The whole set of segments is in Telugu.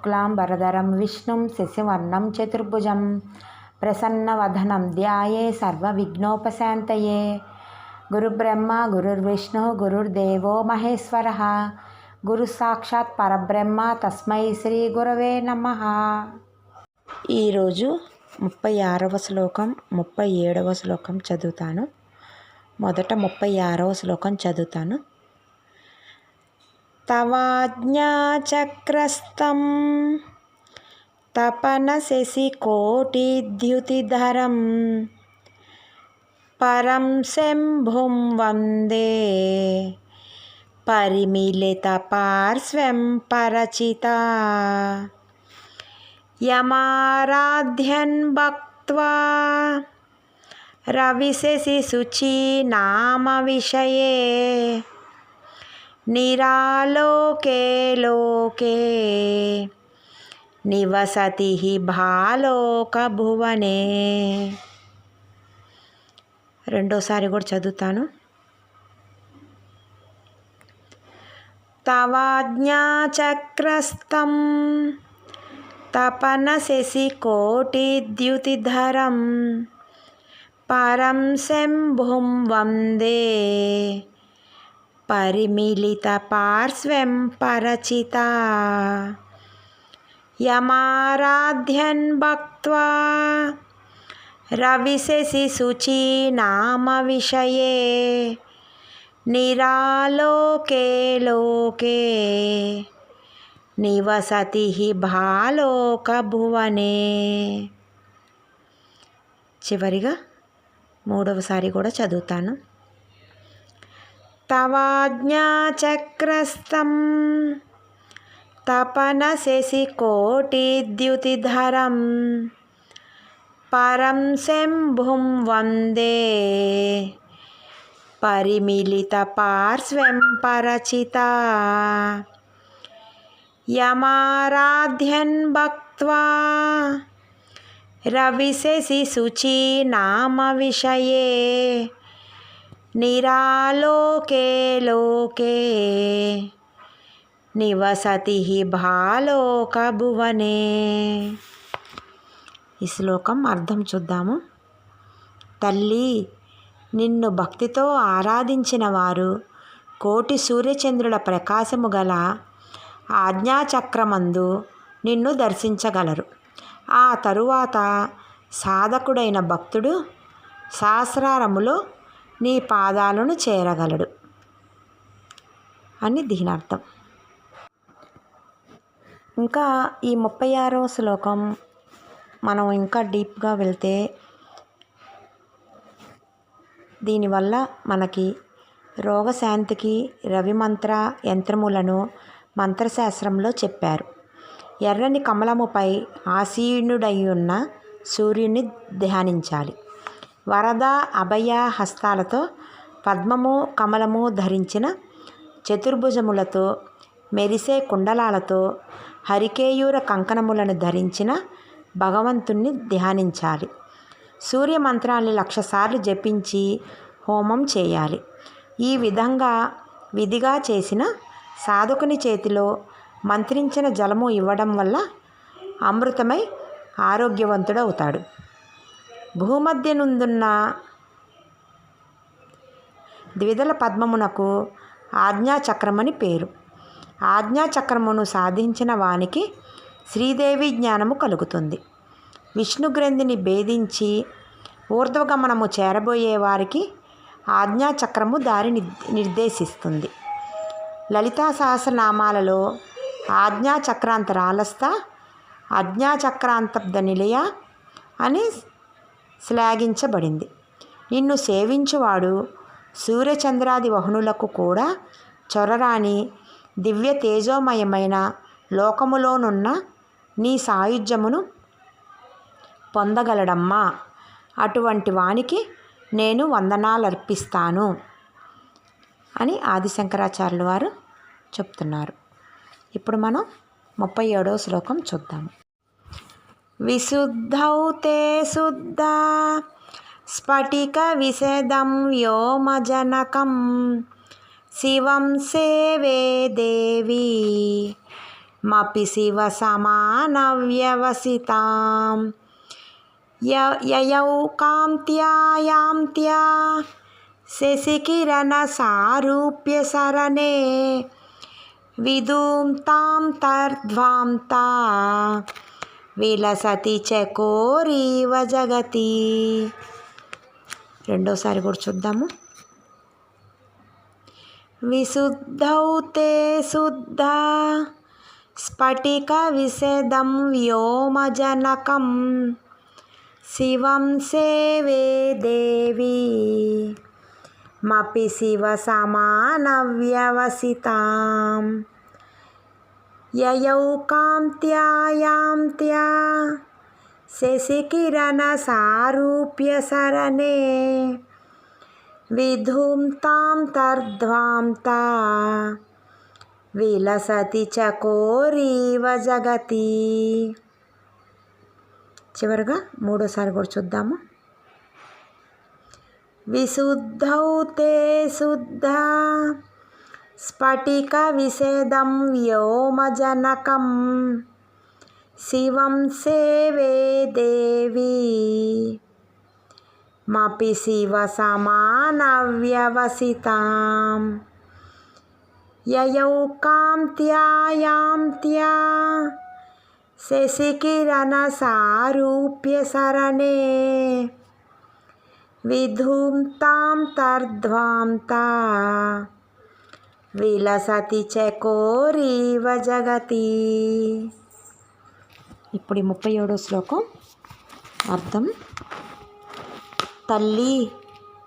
శుక్లాం వరదరం విష్ణుం శశివర్ణం చతుర్భుజం ప్రసన్నవధనం ధ్యాయే సర్వ విఘ్నోపశాంతయే గురుబ్రహ్మ గురుర్విష్ణు గురుర్దేవో మహేశ్వర గురు సాక్షాత్ పరబ్రహ్మ తస్మై శ్రీ గురవే నమ ఈరోజు ముప్పై ఆరవ శ్లోకం ముప్పై ఏడవ శ్లోకం చదువుతాను. మొదట ముప్పై ఆరవ శ్లోకం చదువుతాను. తవాజ్ఞాచక్రస్తం తపనశశికోటిద్యుతిధరం పరం శంభుం వందే పరిమిళితపార్శ్వం పరచిత యమారాధ్యన్ భక్త్వా రవిశశిశుచి నిరాలోకేలోకే నివసతి భాలోక భువనే భాలోకభువనే రెండోసారి కూడా చదువుతాను. తవాజ్ఞాచక్రస్తం తపనశశికోటిద్యుతిధరం పరం శంభుం వందే. పరిమిళితపార్శ్వం పరచిత యమారాధ్యన్ భక్త్వా రవిశశిశుచి నామ విషయే నిరాలోకే లోకే నివసతి భాలోకభువనే చివరిగా మూడవసారి కూడా చదువుతాను తవాజ్ఞాచక్రస్తం తపనశశికోటిద్యుతిధరం పరం శంభుం వందే పరిమిళితపార్శ్వం పరచిత యమారాధ్యన్ భక్త్వా రవిశశిశుచి నామ విషయే నిరాలోకే లోకే నివసతి భాలోకభువనే ఈ శ్లోకం అర్థం చూద్దాము. తల్లి నిన్ను భక్తితో ఆరాధించిన వారు కోటి సూర్యచంద్రుల ప్రకాశము గల ఆజ్ఞాచక్రమందు నిన్ను దర్శించగలరు. ఆ తరువాత సాధకుడైన భక్తుడు సహస్రారములో నీ పాదాలను చేరగలడు అని దీని అర్థం ఇంకా ఈ ముప్పై ఆరవ శ్లోకం మనం ఇంకా డీప్గా వెళ్తే దీనివల్ల మనకి రోగశాంతికి రవిమంత్ర యంత్రములను మంత్రశాస్త్రంలో చెప్పారు. ఎర్రని కమలముపై ఆసీనుడై ఉన్న సూర్యుని ధ్యానించాలి. వరద అభయ హస్తాలతో పద్మము కమలము ధరించిన చతుర్భుజములతో మెరిసే కుండలాలతో హరికేయూర కంకణములను ధరించిన భగవంతుణ్ణి ధ్యానించాలి. సూర్య మంత్రాన్ని లక్షసార్లు జపించి హోమం చేయాలి. ఈ విధంగా విధిగా చేసిన సాధకుని చేతిలో మంత్రించిన జలము ఇవ్వడం వల్ల అమృతమై ఆరోగ్యవంతుడవుతాడు. భూమధ్య నుందున్న ద్విదల పద్మమునకు ఆజ్ఞాచక్రమని పేరు. ఆజ్ఞాచక్రమును సాధించిన వానికి శ్రీదేవి జ్ఞానము కలుగుతుంది. విష్ణుగ్రంథిని భేదించి ఊర్ధ్వగమనము చేరబోయే వారికి ఆజ్ఞాచక్రము దారి నిర్దేశిస్తుంది. లలితా సహస్రనామాలలో ఆజ్ఞాచక్రాంతరాలస్థ అజ్ఞాచక్రాంతబ్ద నిలయ అని శ్లాఘించబడింది. నిన్ను సేవించువాడు సూర్యచంద్రాది వహనులకు కూడా చొరరాని దివ్య తేజోమయమైన లోకములోనున్న నీ సాయుధ్యమును పొందగలడమ్మా. అటువంటి వానికి నేను వందనాలర్పిస్తాను అని ఆదిశంకరాచార్యులు వారు చెప్తున్నారు. ఇప్పుడు మనం ముప్పై ఏడవ శ్లోకం చూద్దాము. విశుద్ధౌ తే శుద్ధ. స్ఫటిక విశదం వ్యోమజనకం. శివం సేవే దేవి. మపి శివ సమానవ్యవసితాం. యయౌ కాంత్యాయాంత్యా శశికిరణ సారూప్య సరణే విధూం తాం తర్ధ్వాం తా విలసతి చకోరీవ జగతి రెండోసారి కూడా చూద్దాము. విశుద్ధౌతే శుద్ధ స్ఫటిక విశదం వ్యోమజనకం. శివం సేవే దేవి. మపి శివ సమానవ్యవసితాం యయౌ కాంత్యాయాంత్యా శశికిరణ సారూప్య సరణే విధుం తాం తర్ధ్వాం విలసతి చకోరీవ జగతి. చివరిగా మూడోసారి కూడా చూద్దాము. విశుద్ధౌతే శుద్ధ స్ఫటిక విశేదం వ్యోమజనకం. శివం సేవే దేవి. మపి శివ సమానవ్యవసితాం. యయౌ కాంత్యాయాంత్యా శశికిరణ సారూప్య సరణే విధూం తాం విలసతి చకోరీవ జగతి ఇప్పుడు ఈ ముప్పై ఏడో శ్లోకం. అర్థం? తల్లి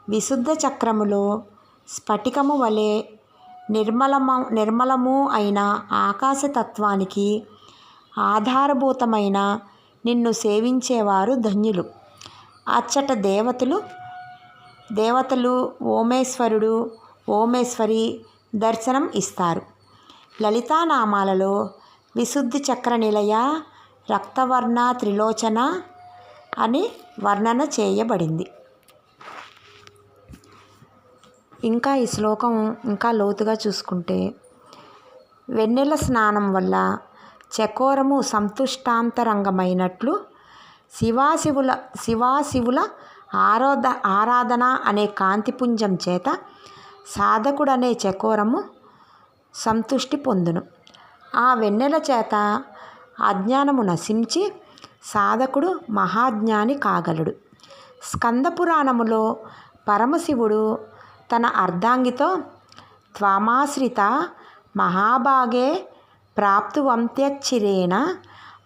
విశుద్ధ చక్రములో స్ఫటికము వలె నిర్మలము నిర్మలము అయిన ఆకాశతత్వానికి ఆధారభూతమైన నిన్ను సేవించేవారు ధన్యులు. అచ్చట దేవతలు దేవతలు ఓమేశ్వరుడు ఓమేశ్వరి దర్శనం ఇస్తారు. లలితానామాలలో విశుద్ధి చక్ర నిలయ రక్తవర్ణ త్రిలోచన అని వర్ణన చేయబడింది. ఇంకా ఈ శ్లోకం ఇంకా లోతుగా చూసుకుంటే వెన్నెల స్నానం వల్ల చకోరము సంతుష్టాంతరంగమైనట్లు శివాశివుల శివాశివుల ఆరాధ ఆరాధన అనే కాంతిపుంజం చేత సాధకుడనే చకోరము సంతుష్టి పొందును. ఆ వెన్నెల చేత అజ్ఞానము నశించి సాధకుడు మహాజ్ఞాని కాగలడు. స్కందపురాణములో పరమశివుడు తన అర్ధాంగితో త్వామాశ్రిత మహాభాగే ప్రాప్తువంత్యచ్చిరేణ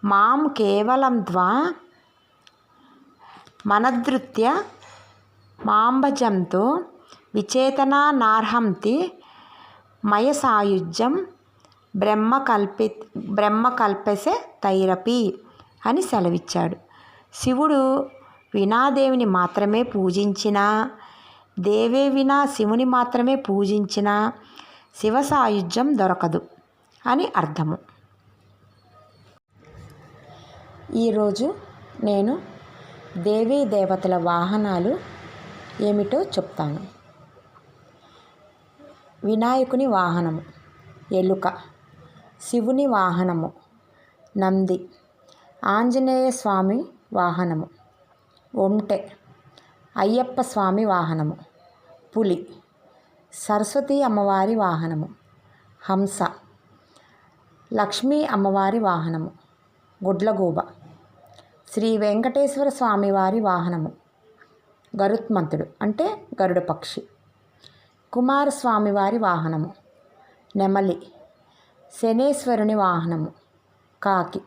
మాం కేవలం ద్వా మనధృత్య మాంబజంతో విచేతనానార్హంతి మయసాయుజ్యం బ్రహ్మకల్పి బ్రహ్మకల్పసే తైరపి అని సెలవిచ్చాడు. శివుడు వినాదేవిని మాత్రమే పూజించినా దేవే వినా శివుని మాత్రమే పూజించినా శివ సాయుధ్యం దొరకదు అని అర్థము. ఈరోజు నేను దేవీ దేవతల వాహనాలు ఏమిటో చెప్తాను. వినాయకుని వాహనము. ఎలుక. శివుని వాహనము. నంది. ఆంజనేయ స్వామి వాహనము. ఒంటె. అయ్యప్ప స్వామి వాహనము. పులి. సరస్వతి అమ్మవారి వాహనము. హంస. లక్ష్మీ అమ్మవారి వాహనము. గుడ్లగూబ. శ్రీ వెంకటేశ్వర స్వామివారి వాహనము. గరుత్మంతుడు. అంటే గరుడ పక్షి. కుమారస్వామి వారి వాహనము. నెమలి శనేశ్వరుని వాహనము. కాకి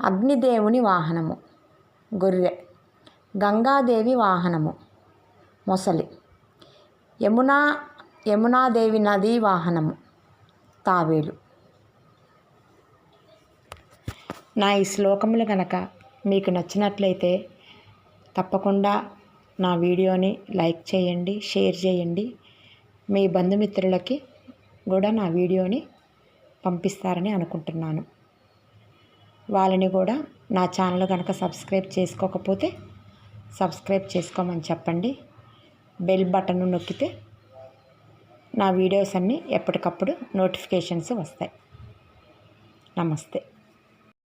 అగ్నిదేవుని వాహనము. గొర్రె గంగాదేవి వాహనము. మొసలి యమునా యమునాదేవి నది వాహనము. తాబేలు. నా ఈ శ్లోకములు కనుక మీకు నచ్చినట్లయితే తప్పకుండా నా వీడియోని లైక్ చేయండి షేర్ చేయండి. మీ బంధుమిత్రులకి కూడా నా వీడియోని పంపిస్తారని అనుకుంటున్నాను. వాళ్ళని కూడా నా ఛానల్ కనుక సబ్స్క్రైబ్ చేసుకోకపోతే సబ్స్క్రైబ్ చేసుకోమని చెప్పండి. బెల్ బటన్ నొక్కితే నా వీడియోస్ అన్నీ ఎప్పటికప్పుడు నోటిఫికేషన్స్ వస్తాయి. నమస్తే.